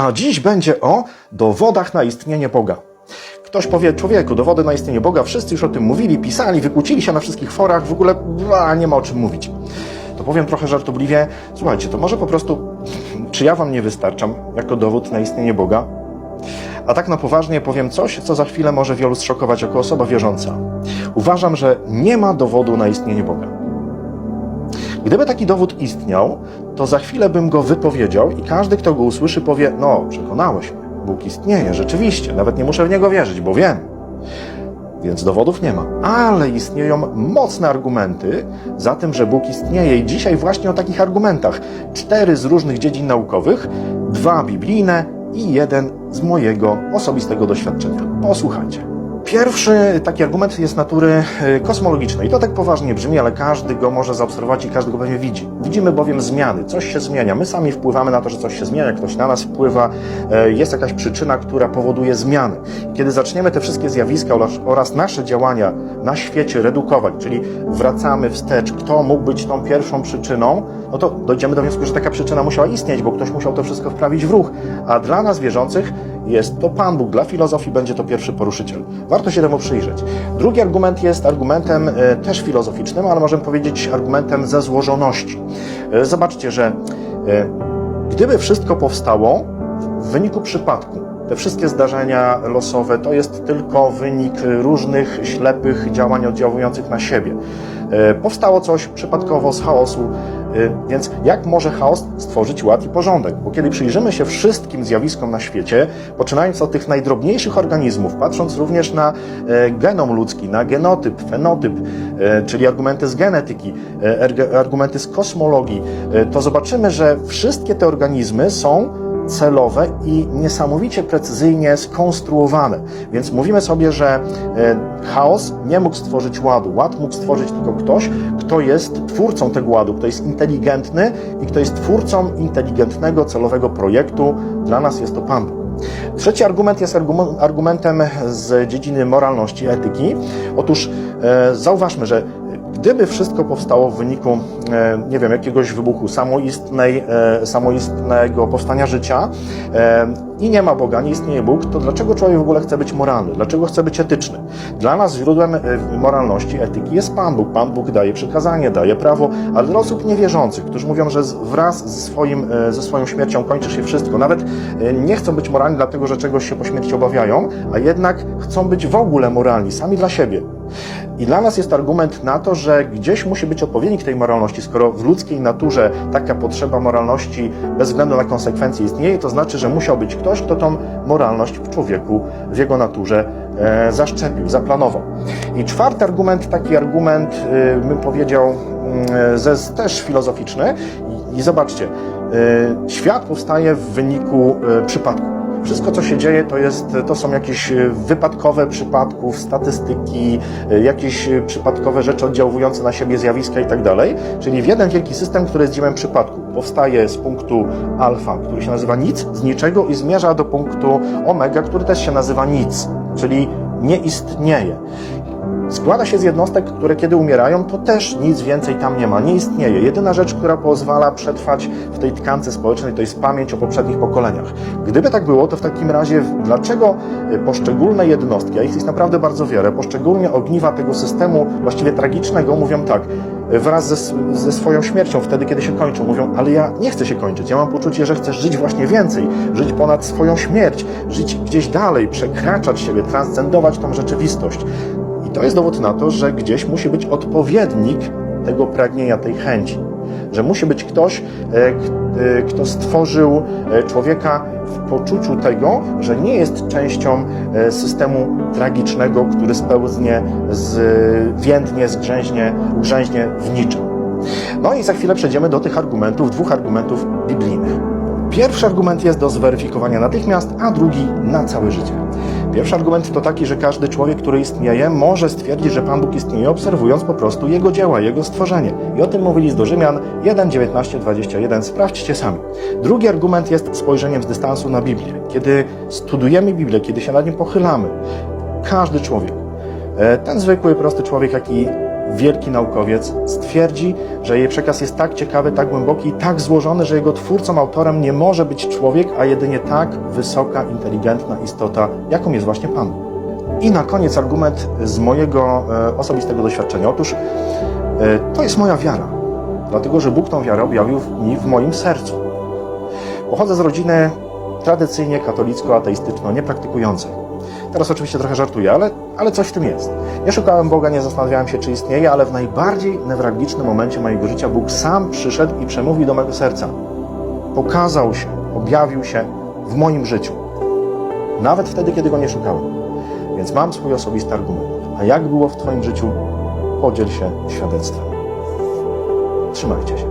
A dziś będzie o dowodach na istnienie Boga. Ktoś powie, człowieku, dowody na istnienie Boga, wszyscy już o tym mówili, pisali, wykłócili się na wszystkich forach, w ogóle a, nie ma o czym mówić. To powiem trochę żartobliwie, słuchajcie, to może po prostu, czy ja wam nie wystarczam jako dowód na istnienie Boga? A tak na poważnie powiem coś, co za chwilę może wielu zszokować jako osoba wierząca. Uważam, że nie ma dowodu na istnienie Boga. Gdyby taki dowód istniał, to za chwilę bym go wypowiedział i każdy, kto go usłyszy, powie: No, przekonałeś mnie, Bóg istnieje, rzeczywiście, nawet nie muszę w niego wierzyć, bo wiem. Więc dowodów nie ma. Ale istnieją mocne argumenty za tym, że Bóg istnieje. I dzisiaj właśnie o takich argumentach. Cztery z różnych dziedzin naukowych, dwa biblijne i jeden z mojego osobistego doświadczenia. Posłuchajcie. Pierwszy taki argument jest natury e, kosmologicznej. To tak poważnie brzmi, ale każdy go może zaobserwować i każdy go pewnie widzi. Widzimy bowiem zmiany, coś się zmienia. My sami wpływamy na to, że coś się zmienia, ktoś na nas wpływa, e, jest jakaś przyczyna, która powoduje zmiany. Kiedy zaczniemy te wszystkie zjawiska oraz- oraz nasze działania na świecie redukować, czyli wracamy wstecz, kto mógł być tą pierwszą przyczyną, no to dojdziemy do wniosku, że taka przyczyna musiała istnieć, bo ktoś musiał to wszystko wprawić w ruch. A dla nas wierzących jest to Pan Bóg, dla filozofii będzie to pierwszy poruszyciel. Warto się temu przyjrzeć. Drugi argument jest argumentem e, też filozoficznym, ale możemy powiedzieć argumentem ze złożoności. E, Zobaczcie, że e, gdyby wszystko powstało w wyniku przypadku, te wszystkie zdarzenia losowe to jest tylko wynik różnych ślepych działań oddziałujących na siebie. Powstało coś przypadkowo z chaosu, więc jak może chaos stworzyć ład i porządek? Bo kiedy przyjrzymy się wszystkim zjawiskom na świecie, poczynając od tych najdrobniejszych organizmów, patrząc również na e, genom ludzki, na genotyp, fenotyp, e, czyli argumenty z genetyki, e, argumenty z kosmologii, to zobaczymy, że wszystkie te organizmy są celowe i niesamowicie precyzyjnie skonstruowane. Więc mówimy sobie, że e, chaos nie mógł stworzyć ładu. Ład mógł stworzyć tylko ktoś, kto jest twórcą tego ładu, kto jest inteligentny i kto jest twórcą inteligentnego, celowego projektu. Dla nas jest to Pan. Trzeci argument jest argumen- argumentem z dziedziny moralności, etyki. Otóż e, zauważmy, że Gdyby wszystko powstało w wyniku, e, nie wiem, jakiegoś wybuchu samoistnej, e, samoistnego powstania życia e, i nie ma Boga, nie istnieje Bóg, to dlaczego człowiek w ogóle chce być moralny? Dlaczego chce być etyczny? Dla nas źródłem e, moralności, etyki jest Pan Bóg. Pan Bóg daje przykazanie, daje prawo, ale dla osób niewierzących, którzy mówią, że wraz ze, swoim, e, ze swoją śmiercią kończy się wszystko, nawet e, nie chcą być moralni dlatego, że czegoś się po śmierci obawiają, a jednak chcą być w ogóle moralni, sami dla siebie. I dla nas jest argument na to, że gdzieś musi być odpowiednik tej moralności. Skoro w ludzkiej naturze taka potrzeba moralności bez względu na konsekwencje istnieje, to znaczy, że musiał być ktoś, kto tą moralność w człowieku, w jego naturze e, zaszczepił, zaplanował. I czwarty argument, taki argument, e, bym powiedział, mm, ze, też filozoficzny. I, I zobaczcie, e, świat powstaje w wyniku e, przypadku. Wszystko, co się dzieje, to, jest, to są jakieś e, wypadkowe przypadków, statystyki, e, jakieś e, przypadkowe rzeczy oddziałujące na siebie, zjawiska i tak dalej. Czyli w jeden wielki system, który jest dziełem przypadku. Powstaje z punktu alfa, który się nazywa nic, z niczego i zmierza do punktu omega, który też się nazywa nic, czyli nie istnieje. Składa się z jednostek, które kiedy umierają, to też nic więcej tam nie ma, nie istnieje. Jedyna rzecz, która pozwala przetrwać w tej tkance społecznej, to jest pamięć o poprzednich pokoleniach. Gdyby tak było, to w takim razie dlaczego y, poszczególne jednostki, a ich jest naprawdę bardzo wiele, poszczególne ogniwa tego systemu właściwie tragicznego mówią tak, y, wraz ze, ze swoją śmiercią, wtedy kiedy się kończą, mówią, ale ja nie chcę się kończyć, ja mam poczucie, że chcę żyć właśnie więcej, żyć ponad swoją śmierć, żyć gdzieś dalej, przekraczać siebie, transcendować tą rzeczywistość. I to jest dowód na to, że gdzieś musi być odpowiednik tego pragnienia, tej chęci. Że musi być ktoś, e, e, kto stworzył e, człowieka w poczuciu tego, że nie jest częścią systemu tragicznego, który spełznie, zwiędnie, zgrzęźnie, ugrzęźnie w niczym. No i za chwilę przejdziemy do tych argumentów, dwóch argumentów biblijnych. Pierwszy argument jest do zweryfikowania natychmiast, a drugi na całe życie. Pierwszy argument to taki, że każdy człowiek, który istnieje, może stwierdzić, że Pan Bóg istnieje, obserwując po prostu Jego dzieła, Jego stworzenie. I o tym mówi list do Rzymian 1, 19, 21. Sprawdźcie sami. Drugi argument jest spojrzeniem z dystansu na Biblię. Kiedy studujemy Biblię, kiedy się nad nim pochylamy, każdy człowiek, e, ten zwykły, prosty człowiek, jaki wielki naukowiec, stwierdzi, że jej przekaz jest tak ciekawy, tak głęboki i tak złożony, że jego twórcą, autorem nie może być człowiek, a jedynie tak wysoka, inteligentna istota, jaką jest właśnie Pan. I na koniec argument z mojego e, osobistego doświadczenia. Otóż e, to jest moja wiara, dlatego że Bóg tą wiarę objawił mi w moim sercu. Pochodzę z rodziny tradycyjnie katolicko-ateistyczno, niepraktykującej. Teraz oczywiście trochę żartuję, ale, ale coś w tym jest. Nie szukałem Boga, nie zastanawiałem się, czy istnieje, ale w najbardziej newralgicznym momencie mojego życia Bóg sam przyszedł i przemówił do mego serca. Pokazał się, objawił się w moim życiu. Nawet wtedy, kiedy go nie szukałem. Więc mam swój osobisty argument. A jak było w Twoim życiu? Podziel się świadectwem. Trzymajcie się.